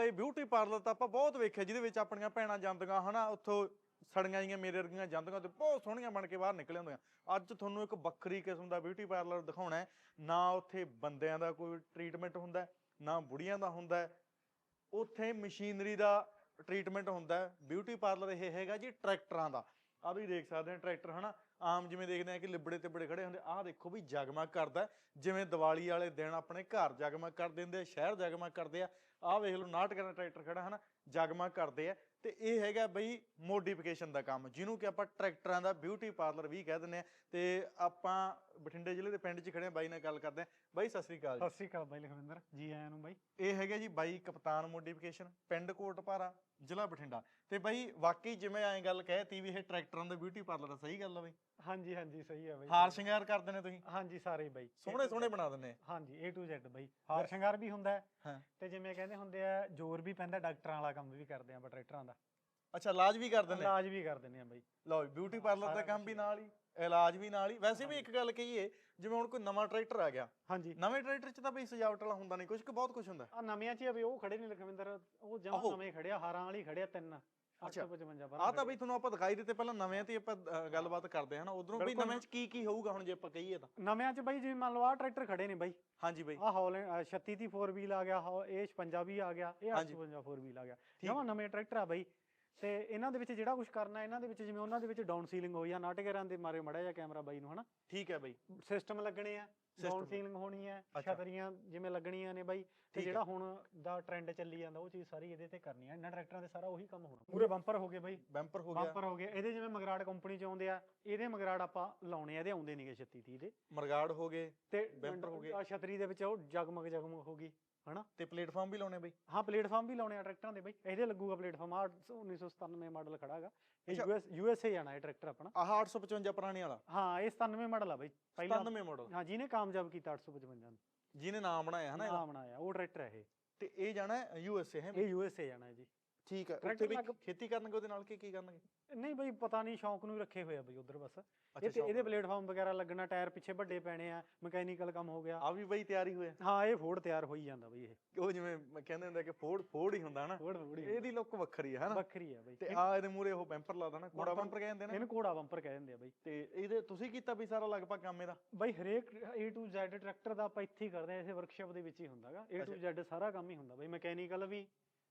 ਵਾਲੇ beauty parlour ਤਾਂ ਆਪਾਂ ਬਹੁਤ ਵੇਖਿਆ, ਜਿਹਦੇ ਵਿੱਚ ਆਪਣੀਆਂ ਭੈਣਾਂ ਜਾਂਦੀਆਂ, ਹਨਾ, ਉੱਥੋਂ ਸੜੀਆਂ ਜੀਆਂ ਮੇਰੇ ਵਰਗੀਆਂ ਜਾਂਦੀਆਂ ਤੇ ਬਹੁਤ ਸੋਹਣੀਆਂ ਬਣ ਕੇ ਬਾਹਰ ਨਿਕਲ ਆਉਂਦੀਆਂ ਅੱਜ ਤੁਹਾਨੂੰ ਇੱਕ ਵੱਖਰੀ ਕਿਸਮ ਦਾ ਬਿਊਟੀ ਪਾਰਲਰ ਦਿਖਾਉਣਾ ਹੈ। ਨਾ ਉੱਥੇ ਬੰਦਿਆਂ ਦਾ ਕੋਈ ਟ੍ਰੀਟਮੈਂਟ ਹੁੰਦਾ, ਨਾ ਬੁੜੀਆਂ ਦਾ ਹੁੰਦਾ। ਉੱਥੇ ਮਸ਼ੀਨਰੀ ਦਾ ਟ੍ਰੀਟਮੈਂਟ ਹੁੰਦਾ। ਬਿਊਟੀ ਪਾਰਲਰ ਇਹ ਹੈਗਾ ਜੀ ਟਰੈਕਟਰਾਂ ਦਾ। ਆ ਵੀ ਦੇਖ ਸਕਦੇ ਆ ਟਰੈਕਟਰ, ਹਨਾ। ਆਮ ਜਿਵੇਂ ਦੇਖਦੇ ਆ ਕਿ ਲਿਬੜੇ ਤੇ ਬੜੇ ਖੜੇ ਹੁੰਦੇ, ਆਹ ਦੇਖੋ ਵੀ ਜਗਮਗ ਕਰਦਾ। ਜਿਵੇਂ ਦੀਵਾਲੀ ਵਾਲੇ ਦਿਨ ਆਪਣੇ ਘਰ ਜਗਮਗ ਕਰ ਦਿੰਦੇ ਆ, ਸ਼ਹਿਰ ਜਗਮਗ ਕਰਦੇ ਆ ਆਹ ਵੇਖ ਲਓ ਨਾਟਕਾਂ ਦਾ ਟਰੈਕਟਰ ਖੜਾ ਹਨਾ? ਜਗਮਗ ਕਰਦੇ ਆ। ਤੇ ਇਹ ਹੈਗਾ ਬਈ ਮੋਡੀਫਿਕੇਸ਼ਨ ਦਾ ਕੰਮ ਜਿਹਨੂੰ ਕਿ ਆਪਾਂ ਟਰੈਕਟਰਾਂ ਦਾ ਬਿਊਟੀ ਪਾਰਲਰ ਵੀ ਕਹਿ ਦਿੰਦੇ ਆ ਤੇ ਆਪਾਂ ਬਠਿੰਡੇ ਜ਼ਿਲ੍ਹੇ ਦੇ ਪਿੰਡ 'ਚ ਖੜੇ ਆ ਬਾਈ ਨਾਲ ਗੱਲ ਕਰਦੇ ਆ ਬਾਈ ਸਤਿ ਸ੍ਰੀ ਅਕਾਲ ਜੀ। ਸਤਿ ਸ਼੍ਰੀ ਅਕਾਲ ਬਾਈ ਲਖਵਿੰਦਰ ਜੀ ਆਇਆਂ ਨੂੰ ਬਾਈ। ਇਹ ਹੈਗਾ ਜੀ ਬਾਈ ਕਪਤਾਨ ਮੋਡੀਫਿਕੇਸ਼ਨ ਪਿੰਡ ਕੋਟਪਾਰਾ ਜ਼ਿਲ੍ਹਾ ਬਠਿੰਡਾ। ਤੇ ਬਾਈ ਵਾਕਈ ਜਿਵੇਂ ਐਂ ਗੱਲ ਕਹਿਤੀ ਵੀ ਇਹ ਟਰੈਕਟਰਾਂ ਦਾ ਬਿਊਟੀ ਪਾਰਲਰ ਆ ਸਹੀ ਗੱਲ ਆ ਬਾਈ? ਹਾਂਜੀ ਹਾਂਜੀ ਸਹੀ ਆ ਬਾਈ। ਹਾਰ ਸ਼ਿੰਗਾਰ ਕਰਦੇ ਨੇ ਤੁਸੀਂ? ਹਾਂਜੀ ਸਾਰੇ ਹੀ ਬਾਈ। ਸੋਹਣੇ ਸੋਹਣੇ ਬਣਾ ਦਿੰਦੇ ਹਾਂਜੀ A to Z ਬਾਈ। ਹਾਰ ਸ਼ਿੰਗਾਰ ਵੀ ਹੁੰਦਾ ਤੇ ਜਿਵੇਂ ਕਹਿੰਦੇ ਹੁੰਦੇ ਆ ਜ਼ੋਰ ਵੀ ਪੈਂਦਾ ਡਾਕਟਰਾਂ ਵਾਲਾ ਕੰਮ ਵੀ ਕਰਦੇ ਆ ਆਪਾਂ ਟਰੈਕਟਰਾਂ ਦਾ। ਅੱਛਾ ਇਲਾਜ ਵੀ ਕਰ ਦਿੰਦੇ ਇਲਾਜ ਵੀ ਕਰ ਦਿੰਦੇ ਆ ਬਾਈ। ਲਓ ਬਿਊਟੀ ਪਾਰਲਰ ਦਾ ਕੰਮ ਵੀ ਨਾਲ ਹੀ ਇਲਾਜ ਵੀ ਨਾਲ ਹੀ। ਵੈਸੇ ਵੀ ਇੱਕ ਗੱਲ ਕਹੀਏ ਜਿਵੇਂ ਹੁਣ ਕੋਈ ਨਵਾਂ ਟਰੈਕਟਰ ਆ ਗਿਆ। ਹਾਂਜੀ। ਨਵੇਂ ਟਰੈਕਟਰ 'ਚ ਤਾਂ ਬਈ ਸਜਾਵਟ ਵਾਲਾ ਹੁੰਦਾ ਨਹੀਂ ਕੁਝ ਕਿ ਬਹੁਤ ਕੁਝ ਹੁੰਦਾ। ਆ ਨਵਿਆਂ ਚ ਵੀ ਉਹ ਖੜੇ ਨਹੀਂ ਲਖਵਿੰਦਰ। ਉਹ ਜਮਾ ਨਵੇਂ ਖੜੇ ਆ ਹਾਰਾਂ ਵਾਲੀ ਖੜੇ ਆ ਤਿੰਨ। 855 ਪਰ ਆ ਤਾਂ ਬਈ ਤੁਹਾਨੂੰ ਆਪਾਂ ਦਿਖਾਈ ਦਿੱਤੇ ਪਹਿਲਾਂ ਨਵੇਂ ਤੇ ਆਪਾਂ ਗੱਲਬਾਤ ਕਰਦੇ ਹਾਂ ਨਾ। ਉਧਰੋਂ ਬਈ ਨਵੇਂ 'ਚ ਕੀ ਕੀ ਹੋਊਗਾ ਹੁਣ ਜੇ ਆਪਾਂ ਕਹੀਏ ਤਾਂ? ਨਵਿਆਂ ਚ ਬਾਈ ਜਿਵੇਂ ਮੰਨ ਲਓ ਆ ਟਰੈਕਟਰ ਖੜੇ ਨੇ ਬਾਈ। ਹਾਂਜੀ ਬਈ। ਆ ਹੌਲੈਂਡ 36 ਦੀ 4 ਵੀਲ ਆ ਗਿਆ ਇਹ 56 ਵੀ ਆ ਗਿਆ ਇਹ 855 4 ਵੀਲ ਆ ਗਿਆ। ਜਮਾ ਨਵੇਂ ਟਰੈਕਟਰ ਆ ਬਾਈ। ਤੇ ਇਹਨਾਂ ਦੇ ਵਿੱਚ ਜਿਹੜਾ ਕੁਝ ਕਰਨਾ ਇਹਨਾਂ ਦੇ ਵਿੱਚ ਜਿਵੇਂ ਉਹਨਾਂ ਦੇ ਵਿੱਚ ਡਾਊਨ ਸੀਲਿੰਗ ਹੋਈ ਆ ਨਾਟਕਰਾਂ ਦੇ ਮਾਰੇ ਮੜਾ ਜਿਹਾ ਕੈਮਰਾ ਬਾਈ ਨੂੰ ਹਨਾ? ਠੀਕ ਹੈ ਬਈ। ਸਿਸਟਮ ਲੱਗਣੇ ਆ ਡਾਊਨ ਸੀਲਿੰਗ ਹੋਣੀ ਹੈ ਛਤਰੀਆਂ ਜਿਵੇਂ ਲੱਗਣੀਆਂ ਨੇ ਬਾਈ ਤੇ ਜਿਹੜਾ ਹੁਣ ਦਾ ਟ੍ਰੈਂਡ ਚੱਲੀ ਜਾਂਦਾ ਉਹ ਚੀਜ਼ ਸਾਰੀ ਇਹਦੇ ਤੇ ਕਰਨੀ ਆ। ਇਹਨਾਂ ਟਰੈਕਟਰਾਂ ਦੇ ਸਾਰਾ ਉਹੀ ਕੰਮ ਹੋਣਾ। ਪੂਰੇ ਬੰਪਰ ਹੋ ਗਏ ਬਾਈ। ਬੈਂਪਰ ਹੋ ਗਿਆ। ਬੰਪਰ ਹੋ ਗਏ। ਇਹਦੇ ਜਿਵੇਂ ਮਗਰਾੜ ਕੰਪਨੀ ਚ ਆਉਂਦੇ ਆ ਇਹਦੇ ਮਗਰਾੜ ਆਪਾਂ ਲਾਉਣੇ ਆ ਇਹਦੇ ਆਉਂਦੇ ਨਹੀਂਗੇ 36 30 ਦੇ। ਮਰਗਾੜ ਹੋ ਗਏ ਤੇ Bumper ਹੋ ਗਏ। ਆ ਛਤਰੀ ਦੇ ਵਿੱਚ ਉਹ ਜਗਮਗ ਜਗਮਗ ਹੋ ਗਈ। ਹਨਾ ਤੇ ਪਲੇਟਫਾਰਮ ਵੀ ਲਾਉਣੇ ਬਈ ਹਾਂ ਪਲੇਟਫਾਰਮ ਵੀ ਲਾਉਣੇ ਆ ਟਰੈਕਟਰਾਂ ਦੇ ਬਈ ਇਹਦੇ ਲੱਗੂਗਾ ਪਲੇਟਫਾਰਮ ਆ 1997 ਮਾਡਲ ਖੜਾਗਾ ਇਹ ਯੂਐਸ ਯੂਐਸਏ ਜਾਣਾ ਇਹ ਟਰੈਕਟਰ ਆਪਣਾ ਆਹ 855 ਪੁਰਾਣੇ ਵਾਲਾ ਹਾਂ ਇਹ 97 ਮਾਡਲ ਆ ਬਈ ਪਹਿਲਾਂ 97 ਮਾਡਲ ਹਾਂ ਜਿਹਨੇ ਕਾਮਯਾਬ ਕੀਤਾ 855 ਨੂੰ ਜਿਹਨੇ ਨਾਮ ਬਣਾਇਆ ਹਨਾ ਨਾਮ ਬਣਾਇਆ ਉਹ ਟਰੈਕਟਰ ਹੈ ਇਹ ਤੇ ਇਹ ਜਾਣਾ ਯੂ ਐਸ ਏ ਹੈ ਇਹ ਯੂਐਸਏ ਜਾਣਾ ਹੈ ਜੀ ਠੀਕ ਹੈ ਉੱਥੇ ਵੀ ਖੇਤੀ ਕਰਨਗੇ ਉਹਦੇ ਨਾਲ ਕੀ ਕੀ ਕਰਨਗੇ? ਨਹੀਂ ਬਈ ਪਤਾ ਨਹੀਂ ਸ਼ੌਂਕ ਨੂੰ ਹੀ ਰੱਖੇ ਹੋਏ ਆ ਬਈ ਉਧਰ ਬਸ। ਇਹ ਇਹਦੇ ਪਲੇਟਫਾਰਮ ਵਗੈਰਾ ਲੱਗਣਾ ਟਾਇਰ ਪਿੱਛੇ ਵੱਡੇ ਪੈਣੇ ਆ ਮਕੈਨੀਕਲ ਕੰਮ ਹੋ ਗਿਆ। ਆ ਵੀ ਬਈ ਤਿਆਰੀ ਹੋਇਆ ਹਾਂ ਇਹ ਫੋੜ ਤਿਆਰ ਹੋਈ ਜਾਂਦਾ ਬਈ ਇਹ। ਉਹ ਜਿਵੇਂ ਮੈਂ ਕਹਿੰਦੇ ਹੁੰਦੇ ਕਿ ਫੋੜ ਫੋੜ ਹੀ ਹੁੰਦਾ ਹਨਾ। ਫੋੜ ਫੋੜੀ ਇਹਦੀ ਲੁੱਕ ਵੱਖਰੀ ਹੈ ਹਨਾ। ਵੱਖਰੀ ਆ ਬਈ। ਤੇ ਆ ਇਹਦੇ ਮੂਰੇ ਉਹ ਬੈਂਪਰ ਲਾਦਾ ਨਾ ਕੋੜਾ ਬੈਂਪਰ ਕਹਿੰਦੇ ਨੇ। ਇਹਨੂੰ ਘੋੜਾ ਬੰਪਰ ਕਹਿ ਦਿੰਦੇ ਆ ਬਈ। ਤੇ ਇਹਦੇ ਤੁਸੀਂ ਕੀਤਾ ਵੀ ਸਾਰਾ ਲਗਭਗ ਕੰਮ ਇਹਦਾ? ਬਈ ਹਰੇਕ A to Z ਟਰੈਕਟਰ ਦਾ ਆਪਾਂ ਇੱਥੇ ਹੀ ਕਰਦੇ ਆ ਇਸੇ ਵਰਕਸ਼ਾਪ ਦੇ ਵਿੱਚ ਹੀ ਹੁੰਦਾਗਾ A to Z ਸਾਰਾ ਕੰਮ ਹੀ ਹੁੰਦਾ ਬਈ ਮਕੈਨੀਕਲ ਵੀ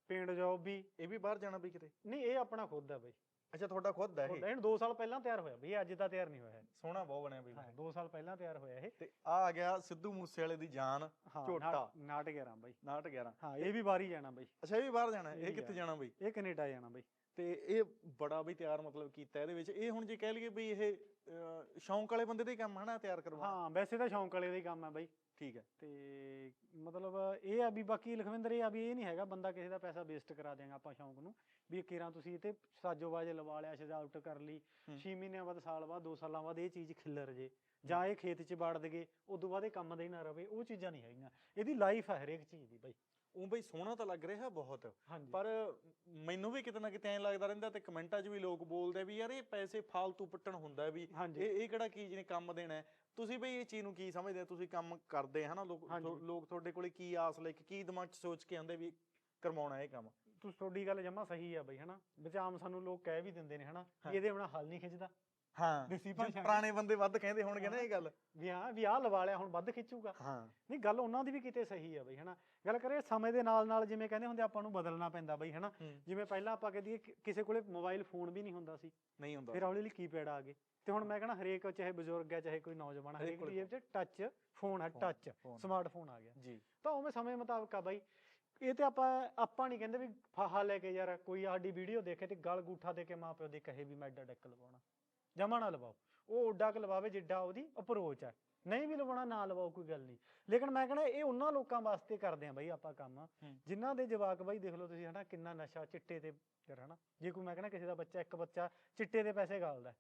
ਪੇਂਟ ਜੌਬ ਵੀ ਇਹ ਵੀ ਬਾਹਰ ਜਾਣਾ ਵੀ ਕਿਤੇ। ਨਹੀਂ ਇਹ ਆਪਣਾ ਖੁਦ ਆ ਬਈ। ਅੱਛਾ ਤੁਹਾਡਾ ਖੁਦ ਹੈ ਇਹ? ਇਹਨੂੰ 2 ਸਾਲ ਪਹਿਲਾਂ ਤਿਆਰ ਹੋਇਆ ਬਈ ਇਹ ਅੱਜ ਦਾ ਤਿਆਰ ਨਹੀਂ ਹੋਇਆ ਇਹ। ਸੋਹਣਾ ਬਹੁਤ ਬਣਿਆ ਬਈ। ਹਾਂ 2 ਸਾਲ ਪਹਿਲਾਂ ਤਿਆਰ ਹੋਇਆ ਇਹ। ਤੇ ਆ ਆ ਗਿਆ ਸਿੱਧੂ ਮੂਸੇ ਵਾਲੇ ਦੀ ਜਾਨ ਹਾਂ ਝੋਟਾ। ਨਾ- ਨਾਟਕ ਬਈ। 911 ਹਾਂ ਇਹ ਵੀ ਬਾਹਰੀ ਜਾਣਾ ਬਈ। ਅੱਛਾ ਇਹ ਵੀ ਬਾਹਰ ਜਾਣਾ ਇਹ ਕਿੱਥੇ ਜਾਣਾ ਬਈ? ਇਹ ਕੈਨੇਡਾ ਜਾਣਾ ਬਈ। ਤੇ ਇਹ ਬੜਾ ਵੀ ਤਿਆਰ ਮਤਲਬ ਕੀਤਾ ਇਹਦੇ ਵਿੱਚ। ਇਹ ਹੁਣ ਜੇ ਕਹਿ ਲਈਏ ਵੀ ਇਹ ਅਹ, ਸ਼ੌਂਕ ਵਾਲੇ ਬੰਦੇ ਦਾ ਹੀ ਕੰਮ ਹਨਾ ਤਿਆਰ ਕਰਵਾਉਣਾ ਹਾਂ ਵੈਸੇ ਤਾਂ ਸ਼ੌਂਕ ਵਾਲੇ ਦਾ ਹੀ ਕੰਮ ਆ ਬਈ। ਠੀਕ ਹੈ। ਤੇ ਮਤਲਬ ਇਹ ਆ ਵੀ ਬਾਕੀ ਲਖਵਿੰਦਰ ਇਹ ਆ ਵੀ ਇਹ ਨਹੀਂ ਹੈਗਾ ਬੰਦਾ ਕਿਸੇ ਦਾ ਪੈਸਾ ਵੇਸਟ ਕਰਾ ਦੇਗਾ ਆਪਾਂ ਸ਼ੌਂਕ ਨੂੰ। ਵੀ ਕਿਰਾਂ ਤੁਸੀਂ ਇਹ ਤੇ ਸਾਜੋ ਬਾਜੇ ਲਵਾ ਲਿਆ ਸਜਾਵਟ ਕਰ ਲਈ। 6 ਮਹੀਨਿਆਂ ਬਾਅਦ ਸਾਲ ਬਾਅਦ 2 ਸਾਲਾਂ ਬਾਅਦ ਇਹ ਚੀਜ਼ ਖਿੱਲਰ ਜੇ। ਜਾਂ ਇਹ ਖੇਤ 'ਚ ਬਾੜ ਦਗੇ ਉਦੋਂ ਬਾਅਦ ਇਹ ਕੰਮ ਦਾ ਹੀ ਨਾ ਰਵੇ ਉਹ ਚੀਜ਼ਾਂ ਨਹੀਂ ਹੈਗੀਆਂ। ਇਹਦੀ ਲਾਈਫ ਹੈ ਹਰੇਕ ਚੀਜ਼ ਦੀ ਬਈ। ਉਹ ਬਈ ਸੋਹਣਾ ਤਾਂ ਲੱਗ ਰਿਹਾ ਬਹੁਤ। ਪਰ ਮੈਨੂੰ ਵੀ ਕਿਤੇ ਨਾ ਕਿਤੇ ਐਂ ਲੱਗਦਾ ਰਹਿੰਦਾ ਤੇ ਕਮੈਂਟਾਂ 'ਚ ਵੀ ਲੋਕ ਬੋਲਦੇ ਵੀ ਯਾਰ ਇਹ ਪੈਸੇ ਫਾਲਤੂ ਪੱਟਣ ਹੁੰਦਾ ਵੀ। ਇਹ ਇਹ ਕਿਹੜਾ ਕੀ ਜਿਹਨੇ ਕੰਮ ਦੇਣਾ ਤੁਸੀਂ ਬਈ ਇਹ ਚੀਜ਼ ਨੂੰ ਕੀ ਸਮਝਦੇ ਆ ਤੁਸੀਂ ਕੰਮ ਕਰਦੇ ਹਨਾ ਲੋਕ ਲੋਕ ਤੁਹਾਡੇ ਕੋਲੇ ਕੀ ਆਸ ਲੈ ਕੇ ਕੀ ਦਿਮਾਗ 'ਚ ਸੋਚ ਕੇ ਆਉਂਦੇ ਵੀ ਕਰਵਾਉਣਾ ਇਹ ਕੰਮ? ਤੁਸੀਂ ਤੁਹਾਡੀ ਗੱਲ ਜਮਾ ਸਹੀ ਆ ਬਈ ਹਨਾ? ਵਿੱਚ ਆਮ ਸਾਨੂੰ ਲੋਕ ਕਹਿ ਵੀ ਦਿੰਦੇ ਨੇ ਹਨਾ? ਇਹਦੇ ਬਿਨਾ ਹੱਲ ਨਹੀਂ ਖਿੱਚਦਾ। ਹਾਂ। ਦੇਸੀ ਭਾਸ਼ਾ ਪੁਰਾਣੇ ਬੰਦੇ ਵੱਧ ਕਹਿੰਦੇ ਹੋਣਗੇ ਨਾ ਇਹ ਗੱਲ। ਵੀ ਹਾਂ ਵੀ ਆਹ ਲਵਾ ਲਿਆ ਹੁਣ ਵੱਧ ਖਿੱਚੂਗਾ। ਹਾਂ। ਨਹੀਂ ਗੱਲ ਉਹਨਾਂ ਦੀ ਵੀ ਕਿਤੇ ਸਹੀ ਆ ਬਈ ਹਨਾ। ਗੱਲ ਕਰੇ ਸਮੇਂ ਦੇ ਨਾਲ ਨਾਲ ਜਿਵੇਂ ਕਹਿੰਦੇ ਹੁੰਦੇ ਆਪਾਂ ਨੂੰ ਬਦਲਣਾ ਪੈਂਦਾ ਬਈ ਹਨਾ। ਜਿਵੇਂ ਪਹਿਲਾਂ ਆਪਾਂ ਕਹਦੇ ਕਿਸੇ ਕੋਲੇ ਮੋਬਾਈਲ ਫੋਨ ਵੀ ਨਹੀਂ ਹੁੰਦਾ ਸੀ। ਨਹੀਂ ਹੁੰਦਾ। ਫਿਰ ਹੌਲੀ ਹੌਲੀ ਕੀਪੈਡ ਆ ਗਏ। ਤੇ ਹੁਣ ਮੈਂ ਕਹਣਾ ਹਰੇਕ ਚਾਹੇ ਬਜ਼ੁਰਗ ਹੈ ਚਾਹੇ ਕੋਈ ਨੌਜਵਾਨ ਹਰੇਕ ਦੀ ਜੇਬ 'ਚ ਟੱਚ ਫੋਨ ਹੈ ਟੱਚ ਸਮਾਰਟਫੋਨ ਆ ਗਿਆ। ਜੀ। ਤਾਂ ਉਵੇਂ ਸਮੇਂ ਮੁਤਾਬਕ ਆ ਬਾਈ ਇਹ ਤੇ ਆਪਾਂ ਆਪਾਂ ਨਹੀਂ ਕਹਿੰਦੇ ਵੀ ਫਾਹਾ ਲੈ ਕੇ ਯਾਰ ਕੋਈ ਸਾਡੀ ਵੀਡੀਓ ਦੇਖੇ ਤੇ ਗਲ ਗੂਠਾ ਦੇ ਕੇ ਮਾਪਿਓ ਦੇ ਕਹੇ ਵੀ ਮੈਂ ਐਡਾ ਡੈਕ ਲਵਾਉਣਾ। ਜਮਾ ਨਾ ਲਵਾਓ। ਉਹ ਓਡਾ ਕੁ ਲਵਾਵੇ ਜਿੱਡਾ ਉਹਦੀ ਅਪਰੋਚ ਹੈ। ਨਹੀਂ ਵੀ ਲਵਾਉਣਾ ਨਾ ਲਵਾਓ ਕੋਈ ਗੱਲ ਨਹੀਂ। ਲੇਕਿਨ ਮੈਂ ਕਹਿੰਦਾ ਇਹ ਉਹਨਾਂ ਲੋਕਾਂ ਵਾਸਤੇ ਕਰਦੇ ਆ ਬਾਈ ਆਪਾਂ ਕੰਮ। ਜਿਨ੍ਹਾਂ ਦੇ ਜਵਾਕ ਬਾਈ ਦੇਖ ਲਓ ਤੁਸੀਂ ਹਨਾ ਕਿੰਨਾ ਨਸ਼ਾ ਚਿੱਟੇ ਤੇ ਯਾਰ ਹਨਾ ਜੇ ਕੋਈ ਮੈਂ ਕਹਿੰਦਾ ਕਿਸੇ ਦਾ ਬੱਚਾ ਇੱਕ ਬੱਚਾ ਚਿੱਟੇ ਦੇ ਪੈਸੇ ਗਾਲਦਾ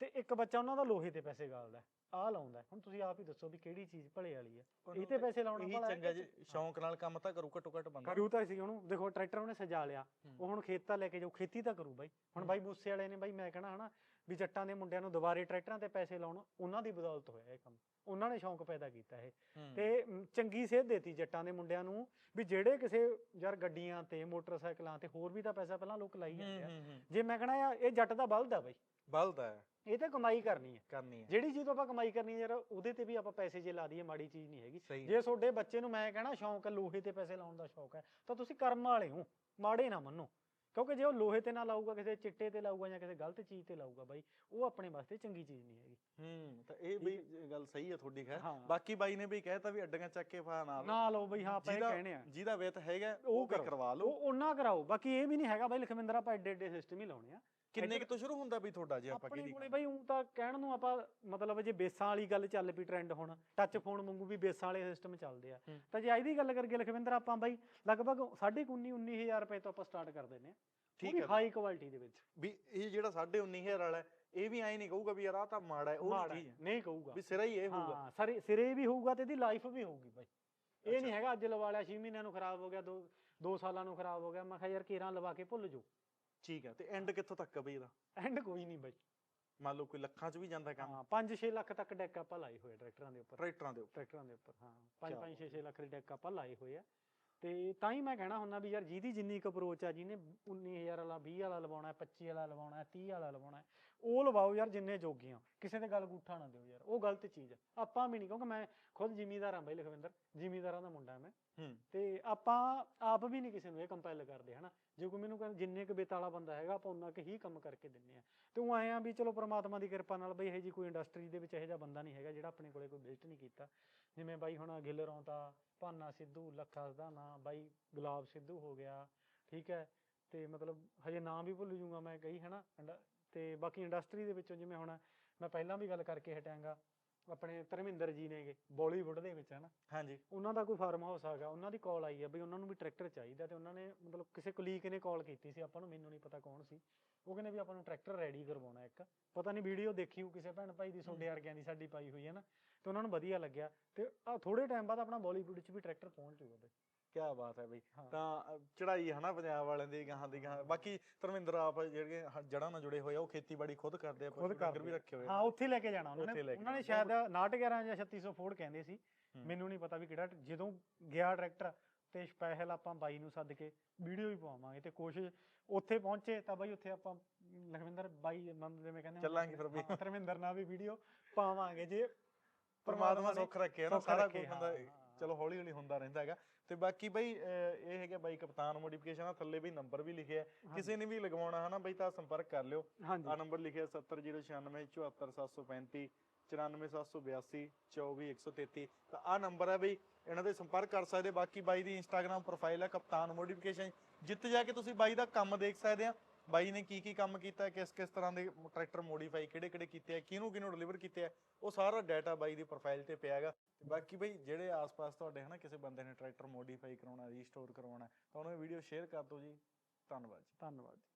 ਤੇ ਇੱਕ ਬੱਚਾ ਉਹਨਾਂ ਦਾ ਲੋਹੇ ਤੇ ਪੈਸੇ ਗਾਲਦਾ ਆਹ ਲਾਉਂਦਾ। ਹੁਣ ਤੁਸੀਂ ਆਪ ਹੀ ਦੱਸੋ ਵੀ ਕਿਹੜੀ ਚੀਜ਼ ਭਲੇ ਵਾਲੀ ਹੈ। ਇਹ ਤੇ ਪੈਸੇ ਲਾਉਣਾ ਭਲਾ ਚੰਗਾ ਜੀ ਸ਼ੌਂਕ ਨਾਲ ਕੰਮ ਤਾਂ ਕਰੂ ਘੱਟੋ ਘੱਟ ਬੰਦਾ। ਕਰੂ ਤਾਂ ਸੀ ਉਹਨੂੰ। ਦੇਖੋ ਟਰੈਕਟਰ ਉਹਨੇ ਸਜਾ ਲਿਆ। ਉਹ ਹੁਣ ਖੇਤ ਤਾਂ ਲੈ ਕੇ ਜਾਊ ਖੇਤੀ ਤਾਂ ਕਰੂ ਬਾਈ। ਹੁਣ ਬਾਈ ਮੂਸੇ ਵਾਲੇ ਨੇ ਬਾਈ ਮੈਂ ਕਹਣਾ ਹਨਾ ਵੀ ਜੱਟਾਂ ਦੇ ਮੁੰਡਿਆਂ ਨੂੰ ਦੁਬਾਰੇ ਟਰੈਕਟਰਾਂ ਤੇ ਪੈਸੇ ਲਾਉਣ ਉਹਨਾਂ ਦੀ ਬਦੌਲਤ ਹੋਇਆ ਇਹ ਕੰਮ। ਉਹਨਾਂ ਨੇ ਸ਼ੌਂਕ ਪੈਦਾ ਕੀਤਾ ਇਹ। ਤੇ ਚੰਗੀ ਸੇਧ ਦੇਤੀ ਜੱਟਾਂ ਦੇ ਮੁੰਡਿਆਂ ਨੂੰ ਵੀ ਜਿਹੜੇ ਕਿਸੇ ਯਾਰ ਗੱਡੀਆਂ ਤੇ ਮੋਟਰਸਾਈਕਲਾਂ ਤੇ ਹੋਰ ਵੀ ਤਾਂ ਪੈਸਾ ਪਹਿਲਾਂ ਲੋਕ ਲਾਈ ਜਾਂਦੇ ਆ। ਜੇ ਮੈਂ ਕਹਣਾ ਆ ਇਹ ਜੱਟ ਦਾ ਬਲਦ ਆ ਬਈ। ਬਲਦਾ ਹੈ ਇਹ ਤੇ ਕਮਾਈ ਕਰਨੀ ਹੈ ਕਰਨੀ ਹੈ ਜਿਹੜੀ ਚੀਜ਼ ਤੋਂ ਆਪਾਂ ਕਮਾਈ ਕਰਨੀ ਹੈ ਯਾਰ ਉਹਦੇ ਤੇ ਵੀ ਆਪਾਂ ਪੈਸੇ ਜੇ ਲਾ ਦਈਏ ਮਾੜੀ ਚੀਜ਼ ਨਹੀਂ ਹੈਗੀ। ਜੇ ਤੁਹਾਡੇ ਬੱਚੇ ਨੂੰ ਮੈਂ ਕਹਿਣਾ ਸ਼ੌਂਕ ਲੋਹੇ ਤੇ ਪੈਸੇ ਲਾਉਣ ਦਾ ਸ਼ੌਂਕ ਹੈ ਤਾਂ ਤੁਸੀਂ ਕਰਮ ਵਾਲੇ ਹੋ। ਮਾੜੇ ਨਾ ਮੰਨੋ। ਕਿਉਂਕਿ ਜੇ ਉਹ ਲੋਹੇ ਤੇ ਨਾ ਲਾਊਗਾ ਕਿਸੇ ਚਿੱਟੇ ਤੇ ਲਾਊਗਾ ਜਾਂ ਕਿਸੇ ਗਲਤ ਚੀਜ਼ ਤੇ ਲਾਊਗਾ ਬਾਈ ਉਹ ਆਪਣੇ ਵਾਸਤੇ ਚੰਗੀ ਚੀਜ਼ ਨਹੀਂ ਹੈਗੀ। ਹੂੰ ਤਾਂ ਇਹ ਵੀ ਗੱਲ ਸਹੀ ਹੈ ਤੁਹਾਡੀ ਖੈਰ। ਬਾਕੀ ਬਾਈ ਨੇ ਵੀ ਕਹਿਤਾ ਵੀ ਅੱਡੀਆਂ ਚੱਕ ਕੇ ਫਾ ਨਾਲ ਨਾ ਲਓ ਬਈ ਹਾਂ ਆਪਾਂ ਇਹ ਜਿਹਦਾ- ਕਹਿਣੇ ਆ। ਜਿਹਦਾ ਵਿੱਤ ਹੈਗਾ ਉਹ ਉਹ। ਕਰਵਾ ਉਹ ਲਓ ਉਹਨਾਂ ਕਰਾਓ। ਬਾਕੀ ਇਹ ਵੀ ਨਹੀਂ ਹੈਗਾ ਬਾਈ ਲਖਵਿੰਦਰ ਆਪਾਂ ਐਡੇ ਐਡੇ ਸਿਸਟਮ ਹੀ ਲਾਉਣੇ ਆ। ਕਿੰਨੇ ਕੁ ਤੋਂ ਸ਼ੁਰੂ ਹੁੰਦਾ ਵੀ ਤੁਹਾਡਾ ਜੇ ਆਪਾਂ ਆਪਣੇ ਕੋਲੇ ਬਈ ਉਹ ਤਾਂ ਕਹਿਣ ਨੂੰ ਆਪਾਂ ਮਤਲਬ ਜੇ ਬੇਸਾਂ ਵਾਲੀ ਗੱਲ ਚੱਲ ਪਈ ਟ੍ਰੈਂਡ ਹੁਣ ਟੱਚ ਫੋਨ ਵਾਂਗੂ ਵੀ ਬੇਸਾਂ ਵਾਲੇ ਸਿਸਟਮ ਚੱਲਦੇ ਆ। ਤਾਂ ਜੇ ਅੱਜ ਦੀ ਗੱਲ ਕਰਕੇ ਲਖਵਿੰਦਰ ਆਪਾਂ ਬਾਈ ਲਗਭਗ 19.5 19000 ਰੁਪਏ ਤੋਂ ਆਪਾਂ ਸਟਾਰਟ ਕਰ ਦਿੰਨੇ ਆ। ਠੀਕ ਹੈ। ਹਾਈ ਕੁਆਲਿਟੀ ਦੇ ਵਿੱਚ। ਵੀ ਇਹ ਜਿਹੜਾ 19500 ਵਾਲਾ ਇਹ ਵੀ ਐਂ ਨਹੀਂ ਕਹੂਗਾ ਵੀ ਯਾਰ ਆ ਤਾਂ ਮਾੜਾ ਹੈ ਉਹ ਨਹੀਂ ਨਹੀਂ ਕਹੂਗਾ। ਵੀ ਸਿਰਾ ਹੀ ਇਹ ਹੋਊਗਾ। ਹਾਂ ਸਾਰੇ ਸਿਰੇ ਵੀ ਹੋਊਗਾ ਤੇ ਇਹਦੀ ਲਾਈਫ ਵੀ ਹੋਊਗੀ ਬਾਈ। ਇਹ। ਨਹੀਂ ਹੈਗਾ ਅੱਜ ਲਵਾ ਲਿਆ 6 ਮਹੀਨਿਆਂ ਨੂੰ ਖਰਾਬ ਹੋ ਗਿਆ 2 2 ਸਾਲਾਂ ਨੂੰ ਖਰਾਬ ਹੋ ਗਿਆ। ਮੈਂ ਕਿਹਾ ਯਾਰ ਕੇਰਾਂ ਲਵਾ ਕੇ ਭੁੱਲ ਜਾਓ। ਠੀਕ ਹੈ ਤੇ ਐਂਡ ਕਿੱਥੋਂ ਤੱਕ ਆ ਬਈ ਇਹਦਾ? ਐਂਡ ਕੋਈ ਨਹੀਂ ਬਾਈ। ਮੰਨ ਲਓ ਕੋਈ ਲੱਖਾਂ 'ਚ ਵੀ ਜਾਂਦਾ ਕੰਮ। ਹਾਂ 5-6 ਲੱਖ ਤੱਕ ਡੈਕ ਆਪਾਂ ਲਾਏ ਹੋਏ ਆ ਟਰੈਕਟਰਾਂ ਦੇ ਉੱਪਰ। ਟਰੈਕਟਰਾਂ ਦੇ ਉੱਪਰ। ਟਰੈਕਟਰਾਂ ਦੇ ਉੱਪਰ ਹਾਂ। ਕਿਆ 5-5 6-6 ਲੱਖ ਦੇ ਡੈਕ ਆਪਾਂ ਲਾਏ ਹੋਏ ਆ। ਤੇ ਤਾਂ ਹੀ ਮੈਂ ਕਹਿਣਾ ਹੁੰਦਾ ਵੀ ਯਾਰ ਜਿਹਦੀ ਜਿੰਨੀ ਕੁ ਅਪਰੋਚ ਆ ਜਿਹਨੇ 19000 ਵਾਲਾ 20 ਵਾਲਾ ਲਵਾਉਣਾ ਹੈ 25 ਵਾਲਾ ਲਵਾਉਣਾ ਹੈ 30 ਵਾਲਾ ਲਵਾਉਣਾ ਉਹ ਲਵਾਓ ਯਾਰ ਜਿੰਨੇ ਜੋਗੀਆਂ। ਕਿਸੇ ਤੇ ਗੱਲ ਗੁੱਠਾ ਨਾ ਦਿਓ ਯਾਰ। ਉਹ ਗਲਤ ਚੀਜ਼ ਆ। ਆਪਾਂ ਵੀ ਨਹੀਂ ਕਿਉਂਕਿ ਮੈਂ ਖੁਦ ਜ਼ਿਮੀਦਾਰ ਹਾਂ ਬਾਈ ਲਖਵਿੰਦਰ। ਜ਼ਿਮੀਦਾਰਾਂ ਦਾ ਮੁੰਡਾ ਮੈਂ। ਤੇ ਆਪਾਂ ਆਪ ਵੀ ਨਹੀਂ ਕਿਸੇ ਨੂੰ ਇਹ ਕੰਪੈਲ ਕਰਦੇ ਹਨਾ? ਜੇ ਕੋਈ ਮੈਨੂੰ ਕਹਿੰਦਾ ਜਿੰਨੇ ਕੁ ਬਿੱਤ ਵਾਲਾ ਬੰਦਾ ਹੈਗਾ ਆਪਾਂ ਉਹਨਾਂ ਕੁ ਹੀ ਕੰਮ ਕਰਕੇ ਦਿੰਨੇ ਆ। ਤੇ ਉਹ ਆਏ ਆ ਵੀ ਚਲੋ ਪ੍ਰਮਾਤਮਾ ਦੀ ਕਿਰਪਾ ਨਾਲ ਬਈ ਇਹ ਜੀ ਕੋਈ ਇੰਡਸਟਰੀ ਦੇ ਵਿੱਚ ਇਹੋ ਜਿਹਾ ਬੰਦਾ ਨਹੀਂ ਹੈਗਾ ਜਿਹੜਾ ਆਪਣੇ ਕੋਲੇ ਕੋਈ ਵਿਜ਼ਿਟ ਨਹੀਂ ਕੀਤਾ। ਜਿਵੇਂ ਬਾਈ ਹੁਣ ਗਿੱਲ ਰੌਂਤਾ ਭਾਨਾ ਸਿੱਧੂ ਲੱਖਾ ਸਦਾਨਾ ਬਾਈ ਗੁਲਾਬ ਸਿੱਧੂ ਹੋ ਗਿਆ ਠੀਕ ਹੈ? ਤੇ ਮਤਲਬ ਹਜੇ ਨਾਮ ਵੀ ਭੁੱਲ ਜੂੰਗਾ ਮੈਂ ਕਈ ਹਨਾ? ਤੇ ਬਾਕੀ ਇੰਡਸਟਰੀ ਦੇ ਵਿੱਚੋਂ ਜਿਵੇਂ ਹੁਣ ਮੈਂ ਪਹਿਲਾਂ ਵੀ ਗੱਲ ਕਰਕੇ ਹਟਾਂਗਾ ਆਪਣੇ ਧਰਮਿੰਦਰ ਜੀ ਨੇਗੇ ਬਾਲੀਵੁੱਡ ਦੇ ਵਿੱਚ ਹਨਾ? ਹਾਂਜੀ। ਉਹਨਾਂ ਦਾ ਕੋਈ ਫਾਰਮ ਹਾਊਸ ਹੈਗਾ ਉਹਨਾਂ ਦੀ ਕਾਲ ਆਈ ਆ ਬਈ ਉਹਨਾਂ ਨੂੰ ਵੀ ਟਰੈਕਟਰ ਚਾਹੀਦਾ ਤੇ ਉਹਨਾਂ ਨੇ ਮਤਲਬ ਕਿਸੇ ਕੁਲੀਕ ਨੇ ਕਾਲ ਕੀਤੀ ਸੀ ਆਪਾਂ ਨੂੰ ਮੈਨੂੰ ਨਹੀਂ ਪਤਾ ਕੌਣ ਸੀ। ਉਹ ਕਹਿੰਦੇ ਵੀ ਆਪਾਂ ਨੂੰ ਟਰੈਕਟਰ ਰੈਡੀ ਕਰਵਾਉਣਾ ਇੱਕ। ਪਤਾ ਨਹੀਂ ਵੀਡੀਓ ਦੇਖੀ ਹੋ ਕਿਸੇ ਭੈਣ ਭਾਈ ਦੀ ਤੁਹਾਡੇ ਵਰਗਿਆਂ ਦੀ ਸਾਡੀ ਪਾਈ ਹੋਈ ਹੈ ਨਾ। ਤੇ ਉਹਨਾਂ ਨੂੰ ਵਧੀਆ ਲੱਗਿਆ। ਤੇ ਆ ਥੋੜੇ ਟਾਈਮ ਬਾਅਦ ਆਪਣਾ ਬਾਲੀਵੁੱਡ 'ਚ ਵੀ ਟਰੈਕਟਰ ਪਹੁੰਚ ਜੂਗਾ ਬਈ। ਕੀ ਬਾਤ ਹੈ ਬਈ। ਤਾਂ ਅ, ਚੜ੍ਹਾਈ ਹੈ ਨਾ ਪੰਜਾਬ ਵਾਲਿਆਂ ਦੀ ਗਾਹਾਂ ਦੀ ਗਾਹਾਂ ਬਾਕੀ ਧਰਮਿੰਦਰ ਆਪ ਜਿਹੜੇ ਜੜ੍ਹਾਂ ਨਾਲ ਜੁੜੇ ਹੋਏ ਆ ਉਹ ਖੇਤੀਬਾੜੀ ਖੁਦ ਕਰਦੇ ਆ ਡੰਗਰ ਵੀ। ਰੱਖੇ ਹੋਏ ਹਾਂ ਉੱਥੇ ਲੈ ਕੇ ਜਾਣਾ ਉਹਨਾਂ ਨੇ ਉਹਨਾਂ ਨੇ। ਸ਼ਾਇਦ 911 ਜਾਂ 3600 ਫੋਰਡ ਕਹਿੰਦੇ ਸੀ। ਮੈਨੂੰ ਨਹੀਂ ਪਤਾ ਵੀ ਕਿਹੜਾ ਜਦੋਂ ਗਿਆ ਟਰੈਕਟਰ ਤੇ ਸਪੈਸ਼ਲ ਆਪਾਂ ਬਾਈ ਨੂੰ ਸੱਦ ਕੇ ਵੀਡੀਓ ਵੀ ਪਾਵਾਂਗੇ ਤੇ ਕੋਸ਼ਿਸ਼ ਉੱਥੇ ਪਹੁੰਚੇ ਤਾਂ ਬਾਈ ਉੱਥੇ ਆਪਾਂ ਲਖਵਿੰਦਰ ਬਾਈ ਮੰਨ ਜਿਵੇਂ ਕਹਿੰਦੇ ਹੁੰਦੇ ਚੱਲਾਂਗੇ ਫਿਰ ਵੀ। ਧਰਮਿੰਦਰ ਨਾਲ ਵੀ ਵੀਡੀਓ ਪਾਵਾਂਗੇ ਜੇ ਪਰਮਾਤਮਾ ਸੁੱਖ ਰੱਖੇ ਨਾ ਸਾਰਾ ਕੁਝ ਹਾਂ। ਚਲੋ ਹੌਲੀ ਹੌਲੀ ਹੁੰਦਾ ਰਹਿੰਦਾ ਹੈਗਾ ਤੇ ਬਾਕੀ ਬਈ ਇਹ ਹੈਗਾ ਬਾਈ ਕਪਤਾਨ ਮੋਡੀਫਿਕੇਸ਼ਨ ਆ ਥੱਲੇ ਵੀ ਨੰਬਰ ਵੀ ਲਿਖਿਆ। ਕਿਸੇ ਨੇ ਵੀ ਲਗਵਾਉਣਾ ਹਨਾ ਬਈ ਤਾਂ ਸੰਪਰਕ ਕਰ ਲਿਓ। ਆ ਨੰਬਰ ਲਿਖਿਆ 70096 74735 94782 24133 ਤਾਂ ਆ ਨੰਬਰ ਹੈ ਬਈ ਇਹਨਾਂ ਦੇ ਸੰਪਰਕ ਕਰ ਸਕਦੇ ਬਾਕੀ ਬਾਈ ਦੀ ਇੰਸਟਾਗ੍ਰam ਪ੍ਰੋਫਾਈਲ ਹੈ ਕਪਤਾਨ ਮੋਡੀਫਿਕੇਸ਼ਨ ਜਿੱਥੇ ਜਾ ਕੇ ਤੁਸੀਂ ਬਾਈ ਦਾ ਕੰਮ ਦੇਖ ਸਕਦੇ ਆ। ਬਾਈ ਨੇ ਕੀ ਕੀ ਕੰਮ ਕੀਤਾ, ਕਿਸ ਕਿਸ ਤਰ੍ਹਾਂ ਦੇ ਟਰੈਕਟਰ ਮੋਡੀਫਾਈ ਕਿਹੜੇ ਕਿਹੜੇ ਕੀਤੇ ਆ, ਕਿਹਨੂੰ ਕਿਹਨੂੰ ਡਿਲੀਵਰ ਕੀਤੇ ਆ, ਉਹ ਸਾਰਾ ਡਾਟਾ ਬਾਈ ਦੀ ਪ੍ਰੋਫਾਈਲ ਤੇ ਪਿਆ ਹੈਗਾ। ਤੇ ਬਾਕੀ ਬਈ ਜਿਹੜੇ ਆਸ-ਪਾਸ ਤੁਹਾਡੇ ਹਨਾ ਕਿਸੇ ਬੰਦੇ ਨੇ ਟਰੈਕਟਰ ਮੋਡੀਫਾਈ ਕਰਾਉਣਾ ਰੀਸਟੋਰ ਕਰਵਾਉਣਾ ਤਾਂ ਉਹਨੂੰ ਇਹ ਵੀਡੀਓ ਸ਼ੇਅਰ ਕਰ ਦਿਓ ਜੀ। ਧੰਨਵਾਦ ਜੀ। ਧੰਨਵਾਦ